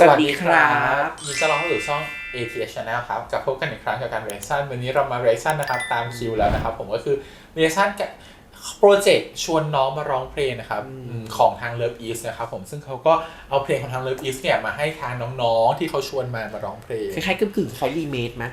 สวัสดีครับยินดีต้อนรับเข้าสู่ช่อง ATH Channel ครับกลับพบกันอีกครั้งกับการ reaction วันนี้เรามา reaction นะครับตามคิวแล้วนะครับ ผมก็คือ reaction กับโปรเจกต์ชวนน้องมาร้องเพลงนะครับอืมของทาง Love East นะครับผมซึ่งเขาก็เอาเพลงของทาง Love East เนี่ยมาให้ทางน้องๆที่เขาชวนมามาร้องเพลงคล้ายๆกึ่งๆคล้ายรีเมคไหม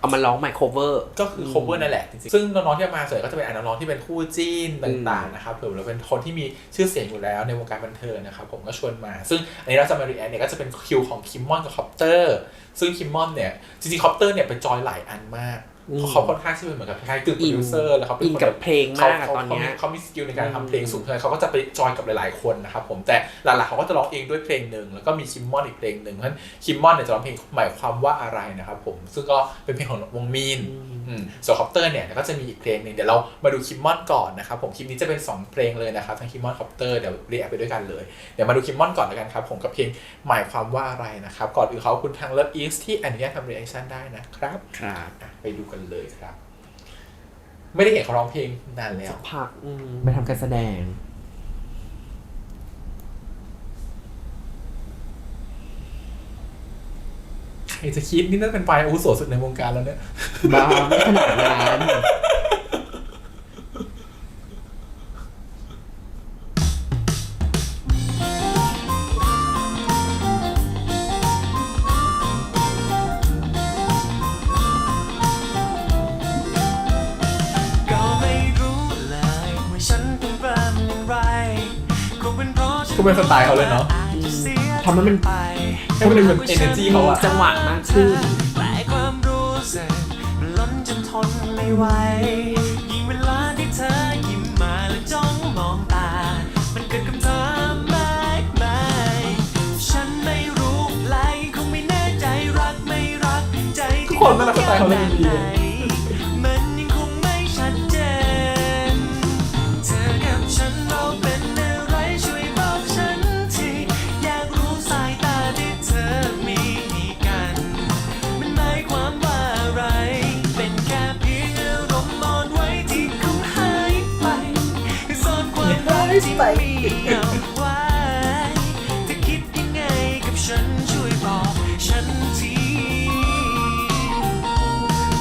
เอามาร้องใหม่ cover ก็คือ cover นั่นแหละจริงๆซึ่งน้องๆที่มาส่วนใหญ่ก็จะเป็นอะน้องๆที่เป็นคู่จิ้นต่างๆนะครับผมแล้วเป็นคนที่มีชื่อเสียงอยู่แล้วในวงการบันเทิงนะครับผมก็ชวนมา ซึ่งอันนี้เราจะมา react เนี่ยก็จะเป็นคิวของคิมมอนกับคอปเตอร์ซึ่งคิมมอนเนี่ยจริงๆคอปเตอร์เนี่ยเป็นจอยหลายอันมากอืม เขาค่อนข้างที่จะเป็นเหมือนกับคล้ายๆกึ่งโปรดิวเซอร์แล้วเขาเป็อินนคนกับแบบเพลงมากอะเขาตอนเนี้ยเขาเขามีสกิลในการทำเพลงสูงเลยเขาก็จะไปจอยกับหลาย ๆ คนนะครับผมแต่หลักๆเขาก็จะร้องเองด้วยเพลงหนึ่งแล้วก็มีคิมมอนอีกเพลงหนึ่งเพราะฉะนั้นคิมมอนเนี่ยจะร้องเพลงหมายความว่าอะไรนะครับผมซึ่งก็เป็นเพลงของวงมีนอืมส่วนคอปเตอร์เนี่ยก็จะมีอีกเพลงหนึ่งเดี๋ยวเรามาดูคิมมอนก่อนนะครับผมคลิปนี้จะเป็น 2 เพลงเลยนะครับทั้งคิมมอนคอปเตอร์เดี๋ยวเรียกไปด้วยกันเลยเดี๋ยวมาดูคิมมอนก่อนแล้วกันครับผมกับเพลงหมายความว่าอะไรนะครับก่อนอื่นเขาขอบคุณทางเลิฟอีสที่อนุญาตทำเรีแอคชั่นได้นะครับครับอะไปดูกันเลยครับ ไม่ได้เห็นเขาร้องเพลงนานแล้วสักพักอืมไปทำการแสดง ใครจะคิดนี่น่าจะเป็นปลายอาวุโสสุดในวงการแล้วเนี่ย บ้าไม่ขนาดนั้น เป็นเพราะฉันก็เป็นสไตล์เขาเลยเนาะอาจจะเสียทำให้มันไปให้มันเป็น energy เขาอะจังหวะมากขึ้นแต่ความรู้สึกมันล้นจนทนไม่ไหวยิ่งเวลาที่เธอยิ้มมาและจ้องมองตา มันเกิดคำถามมากมายฉันไม่รู้และคงไม่แน่ใจรักไม่รักใจทุกคนน่ารักสไตล์เขาเลยดี ไว้เธอคิดยังไงกับฉันช่วยบอกฉันที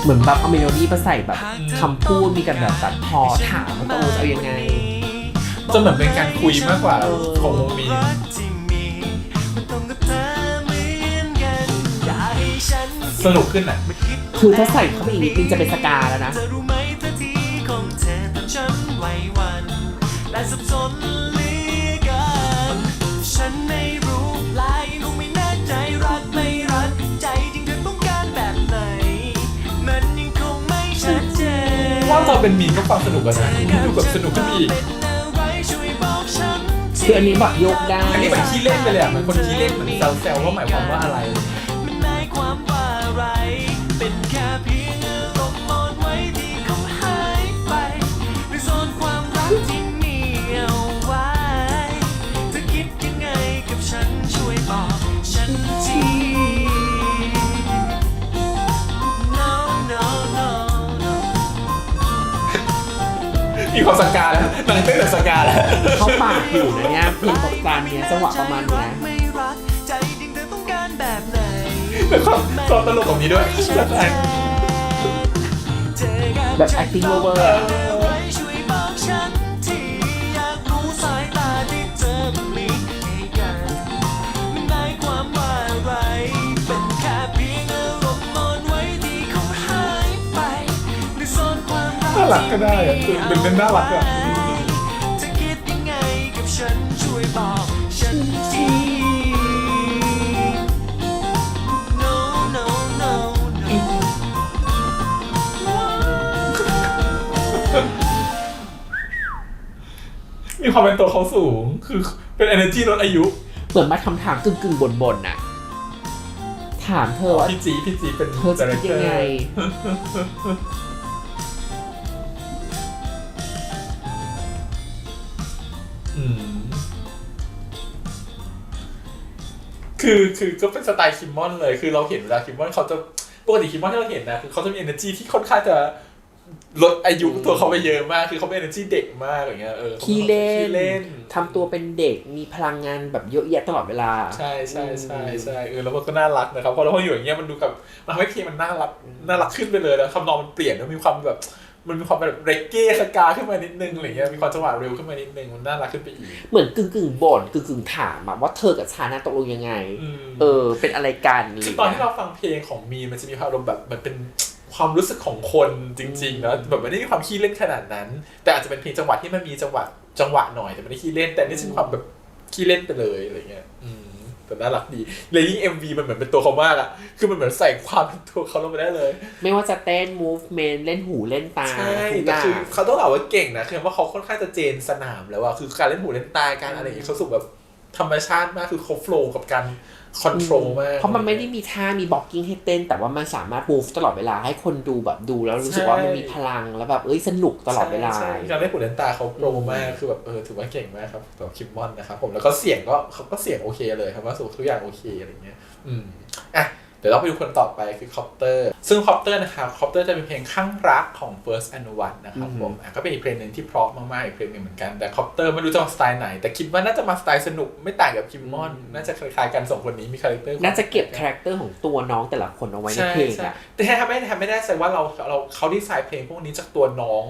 เหมือนแบบเอาเมโลดี้มาใส่แบบคำพูดมีกันแบบตัดพอถามว่าต้องจะเอายังไง จะเหมือนเป็นการคุยมากกว่าของวงมีนสนุกขึ้นอะ คือถ้าใส่เข้าไปอีกนิดนึงจะเป็นสกาแล้วนะ เราเป็นมีนก็ฟังสนุกกันนะดูแบบสนุกขึ้นอีกเป็นอะไรช่วยบอกฉันทีคืออันนี้แบบยกได้อันนี้เหมือนขี้เล่นไปเลยอะเหมือนคนขี้เล่นเหมือนแซวๆว่าหมายความว่าอะไร มันหมายความว่าอะไร เป็นแค่เพียง มีความสังการแล้วนางเต้นแบบสังการแล้วเขาปากอยู่นะเนี่ยเพลงประการเนี้ยจังหวะประมาณเนี้ยไม่รักใจจริงเธอต้องการแบบไหนเป็นความความตลกของนี้ด้วยแบบ acting over อะ รักน่ารักก็ได้อะคือเป็นเรื่องน่ารักอะเธอคิดยังไงกับฉันช่วยบอกฉันที No no no no มีความเป็นตัวเขาสูง คือเป็น energy ลดอายุเหมือนมาคำถามกึ่งกึ่งๆบ่นๆน่ะ ถามเธอว่า พี่จีพี่จีเป็น เธอจะคิดยังไง คือคือก็เป็นสไตล์คิมมอนเลย คือเราเห็นเวลาคิมมอนเขาจะปกติคิมมอนที่เราเห็นนะคือเขาจะมี energy ที่ค่อนข้างจะลดอายุตัวเขาไปเยอะมาก คือเขาเป็น energy เด็กมากอย่างเงี้ยเออขี้เล่ขี้เล่นทำตัวเป็นเด็กมีพลังงานแบบเยอะแยะตลอดเวลา ใช่ใช่ใช่ใช่เออแล้วมันก็น่ารักนะครับพอเราอยู่อย่างเงี้ยมันดูกับมันทำให้เพลงมันน่ารักน่ารักขึ้นไปเลยแล้วคำนองมันเปลี่ยนแล้วมีความแบบ มันมีความแบบเรกเก้สกาขึ้นมานิดนึงอะไรเงี้ยมีความจังหวะเร็วขึ้นมานิดนึงมันน่ารักขึ้นไปอีกเหมือนกึ่งกึ่งๆบ่นกึ่งกึ่งๆถามอะว่าเธอกับชาน่าตกลงยังไงอืมเออ เป็นอะไรกันหรืคืออตอนที่เราฟังเพลงของมีนมันจะมีความอารมณ์แบบมันเป็นความรู้สึกของคนจริงๆนะแบบไม่ได้มีความขี้เล่นขนาดนั้น แต่อาจจะเป็นเพลงจังหวะที่มันมีจังหวะจังหวะหน่อยแต่ไม่ได้ขี้เล่นแต่นี่จะมีความแบบขี้เล่นไปเลยอะไรเงี้ยอืม แต่น่ารักดีเลยยิ่ง MV มันเหมือนเป็นตัวเขามากอะคือมันเหมือนใส่ความเป็นตัวเขาลงไปได้เลย ไม่ว่าจะเต้น movement เล่นหูเล่นตาใช่ทุกอแต่ย่าคืองเขาต้องบอกว่าเก่งนะคือว่าเขาค่อนข้างจะเจนสนามแล้วอะคือการเล่นหูเล่นตาการอะไรอย่างเงี้ยเขาสุกแบบ ธรรมชาติมากคือเขาโฟล์กับการคอนโทรลมาก เพราะมันไม่ได้มีท่ามีบ็อกกิ้งให้เต้น แต่ว่ามันสามารถ move ตลอดเวลาให้คนดูแบบดูแล้วรู้สึกว่ามันมีพลังแล้วแบบเอ้ยสนุกตลอดเวลาใช่ใช่การเล่นหูเล่นตาเขาโปรมากคือแบบเออถือว่าเก่งมากครับแบบคิมมอนนะครับผมแล้วก็เสียงก็เขาก็เสียงโอเคเลยครับว่าสุทุกอย่างโอเคอะไรเงี้ย อืมอะ เดี๋ยวเราไปดูคนต่อไปคือคอปเตอร์ ซึ่งคอปเตอร์นะครับคอปเตอร์จะเป็นเพลงข้างรักของ First and One นะครับผมอะก็เป็นอีกเพลงหนึ่งที่เพราะมากๆอีกเพลงหนึ่งเหมือนกัน แต่คอปเตอร์ไม่รู้จะมาสไตล์ไหน แต่คิดว่าน่าจะมาสไตล์สนุกไม่ต่างกับคิมมอน น่าจะคล้ายๆกันสองคนนี้มีคาแรคเตอร์น่าจะเก็บคาแรคเตอร์ของตัวน้องแต่ละคนเอาไว้ในใช่เพลงใช่อะแต่ถ้าไม่ทำไม่ได้แสดงว่าเราเราเขาดีไซน์เพลงพวกนี้จากตัวน้อง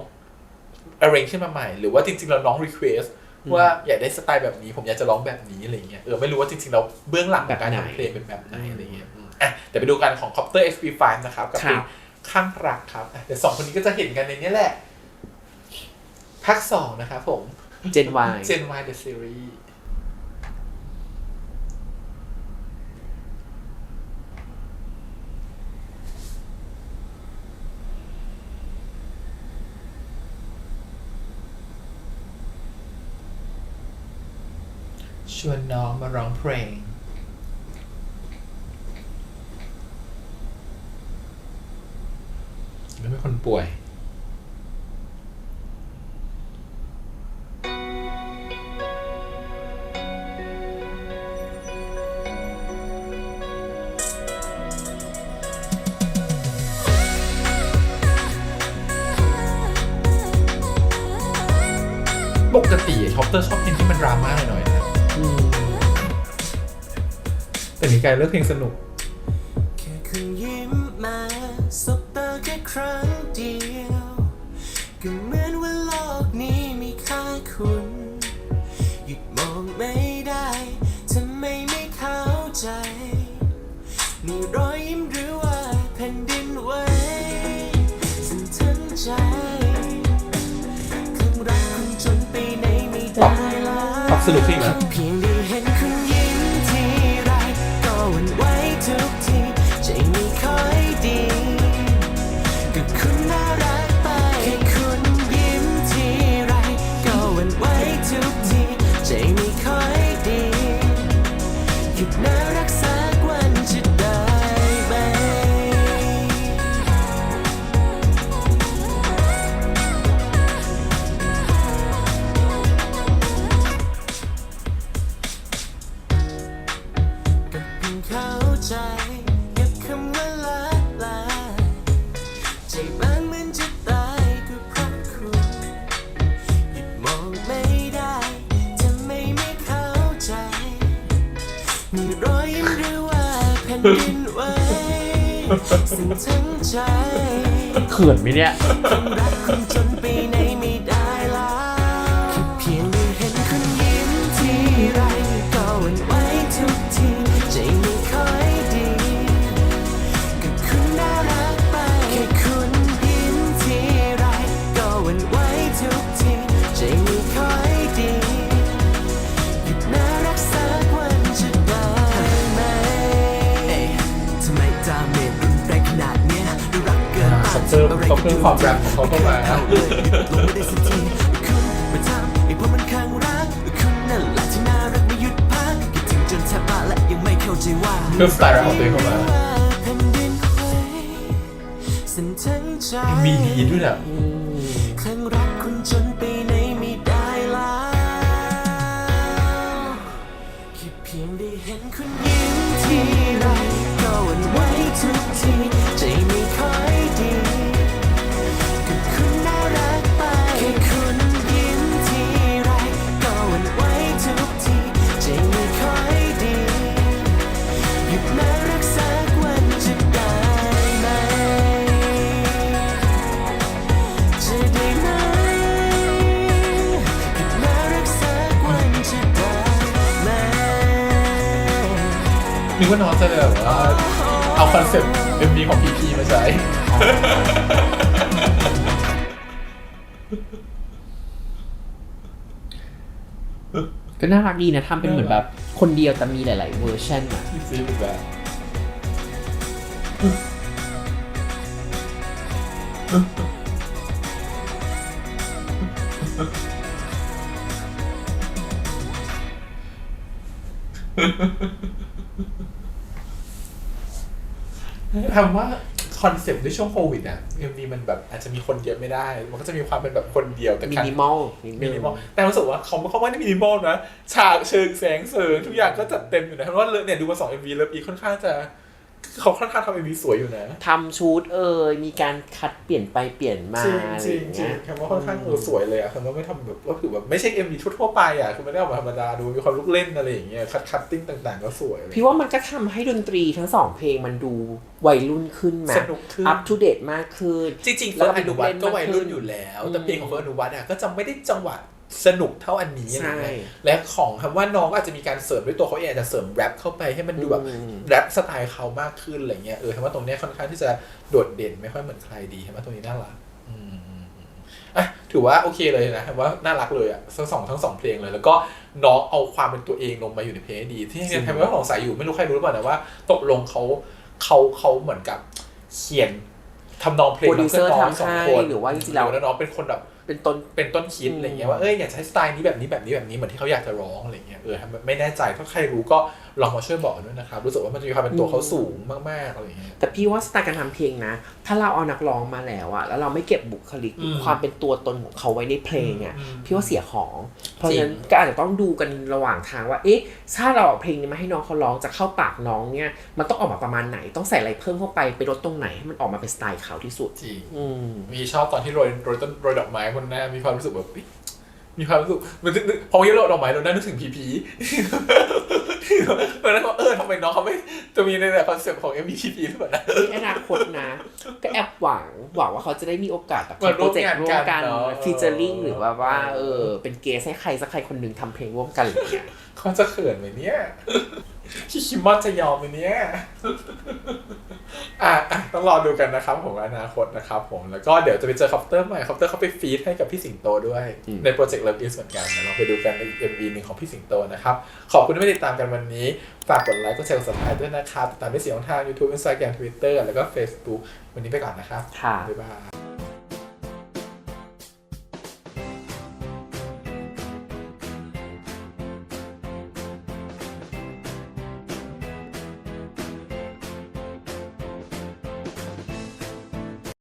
arrange ขึ้นมาใหม่ หรือว่าจริงๆเราน้อง request ว่าอยากได้สไตล์แบบนี้ผมอยากจะร้องแบบนี้อะไรเงี้ยเออไม่รู้ว่าจริงๆเราเบื้องหลังของการทำเพลงเป็นแบบไหนอะไรเงี้ย อืมอะเดี๋ยวไปดูกันของ Copter XP5 นะครับกับเพลงข้างรักครับอะเดี๋ยวสองคนนี้ก็จะเห็นกันในนี้แหละภาคสองนะครับผมเจนวาย Gen Y The Series ชวนน้องมาร้องเพลง แล้วเป็นคนป่วย ปกติช็อปเตอร์ชอบเพลงที่มันดราม่าหน่อยๆนะอืมแต่มีการเลือกเพลงสนุก แล้วป ไหวสิ่งทั้งใจเขินไหมเนี่ยความรักคุณจนไปไหน พักคิดถึงจนแทบบ้าและยังไม่เข้าใจว่าเพิ่มสไตล์แรปของตัวเองเข้ามาแผ่นดินไหวสั่นทั้งใจมีดีด้วยอะ นึกว่าน้องจะแบบว่าเอาคอนเซ็ปต์ MV ของพีพีมาใช้ ก็น่ารักดีนะทำเป็นเหมือนแบบ คนเดียวแต่มีหลาย ๆ เวอร์ชันอะที่ซื้อแบบ ทำว่าคอนเซ็ปต์ในช่วงโควิดอะ MV มันแบบอาจจะมีคนเยอะไม่ได้ มันก็จะมีความเป็นแบบคนเดียวแต่มิการนิมอลนิดมินึงนิมอลแต่รู้สึกว่าเขาเขาไม่ได้มินิมอลนะฉากเชิงแสงเสริงทุกอย่างก็จัดเต็มอยู่นะเพราะว่าเนี่ยดูมาสอง MV แล้วอีค่อนข้างจะ เขาค่อนข้างทำ MV สวยอยู่นะทำชุดเอ่ยมีการคัดเปลี่ยนไปเปลี่ยนมาจริงอะไรจริองย่างจริเงี้งยคำว่าค่อนข้างเออสวยเลยอะคำว่าไม่ทำแบบก็คือแบบไม่ใช่ MV ทั่วๆไปอะคือไม่ได้ออกมาธรรมดาดูมีความลุกเล่นอะไรอย่างเงี้ยคัดคัตติ้งต่างๆ ก็สวยเลย พี่ว่ามันก็ทำให้ดนตรีทั้งสองเพลงมันดูวัยรุ่นขึ้นไหมสนุกขึ้น อัปทูเดตมากขึ้น จริงๆแล้เฟิวร์ก็นอนุวัตเป็นก็ลูกเล่นวัยรุ่นมากขึ้นอยู่แล้วอืมแต่เพลงของเฟิร์นอนุวัตอะก็จะไม่ได้จังหวะ สนุกเท่าอันนี้ใช่นะและของคำว่าน้องก็อาจจะมีการเสริมด้วยตัวเขาเองอาจจะเสริมแรปเข้าไปให้มันดูแบบอืมแรปสไตล์เขามากขึ้นอะไรเงี้ยเออคำว่าตรงเนี้ยค่อนข้างที่จะโดดเด่นไม่ค่อยเหมือนใครดีคำว่าตรงนี้น่ารักอืมอืมอืมอะถือว่าโอเคเลยนะคำว่าน่ารักเลยอะทั้งสองทั้งสองเพลงเลย แล้วก็น้องเอาความเป็นตัวเองลงมาอยู่ในเพลงให้ดี ที่ทำให้สงสัยอยู่ไม่รู้ใครรู้หรือเปล่านะว่าตกลงเขาเขาเขาเหมือนกับเขียนทำนองเพลงโปรดิวเซอร์มาพื่น้งสองทำให้คนหรือว่าจริงๆแล้วแล้วน้องเป็นคนแบบ เป็นต้นเป็นต้นคิดอะไรเงี้ยว่าเอ้ยอยากใช้สไตล์นี้แบบนี้แบบนี้แบบนี้เหมือนที่เขาอยากจะร้องอะไรเงี้ยเออไม่แน่ใจถ้าใครรู้ก็ ลองมาช่วยบอกด้วยนะครับ รู้สึกว่ามันจะมีความเป็นตัวเขาสูงมากๆอะไรเงี้ยแต่พี่ว่าสไตล์การทำเพลงนะ ถ้าเราเอานักร้องมาแล้วอะแล้วเราไม่เก็บบุคลิกอืมความเป็นตัวตนของเขาไว้ในเพลงอะอืมพี่ว่าเสียของ เพราะจริงฉะนั้นก็อาจจะต้องดูกันระหว่างทางว่า เอ๊ะ ถ้าเราเอาเพลงนี้มาให้น้องเขาร้องจะเข้าปากน้องเนี่ย มันต้องออกมาประมาณไหน ต้องใส่อะไรเพิ่มเข้าไปไปลดตรงไหนให้มันออกมาเป็นสไตล์เขาที่สุดจริงอืมมีชอบตอนที่โรยโรยต้นโรยดอกไม้บนหน้ามีความรู้สึกแบบเฮ้ย มีความรู้สึกมันนึกนึกพอเยอะโรยดอกไม้เราได้นึกถึงพีพีเออแล้วก็เออทำไมน้องเขาไม่จะมีในแบบคอนเซ็ปต์ของ M V P หรือเปล่านะในอนาคตนะ ก็แอบหวังหวังว่าเขาจะได้มีโอกาสแบบมาร่โปรวมเจกต์งานร่วมกันกันเนอะฟีเจอริงหรือว่าว่าเอเอออเป็นเกสให้ใครสักใครคนหนึ่งทำเพลงร่วมกันอะไรอย่างเงี้ยเขาจะเขินไหมเนี่ย พี่คิมมอนจะยอมไหมเนี่ยอะอะต้องรอดูกันนะครับผมอนาคตนะครับผมแล้วก็เดี๋ยวจะไปเจอคอปเตอร์ใหม่คอปเตอร์เขาไปฟีดให้กับพี่สิงโตด้วยอืมในโปรเจกต์ Love Is เหมือนกันนะเราไปดูกันใน MV หนึ่งของพี่สิงโตนะครับ ขอบคุณที่ไม่ติดตามกันวันนี้ ฝากกดไลค์กดแชร์กด subscribe ด้วยนะครับติดตามได้เสียงทาง YouTube Instagram Twitter แล้วก็ Facebook วันนี้ไปก่อนนะครับค่ะบ๊ายบาย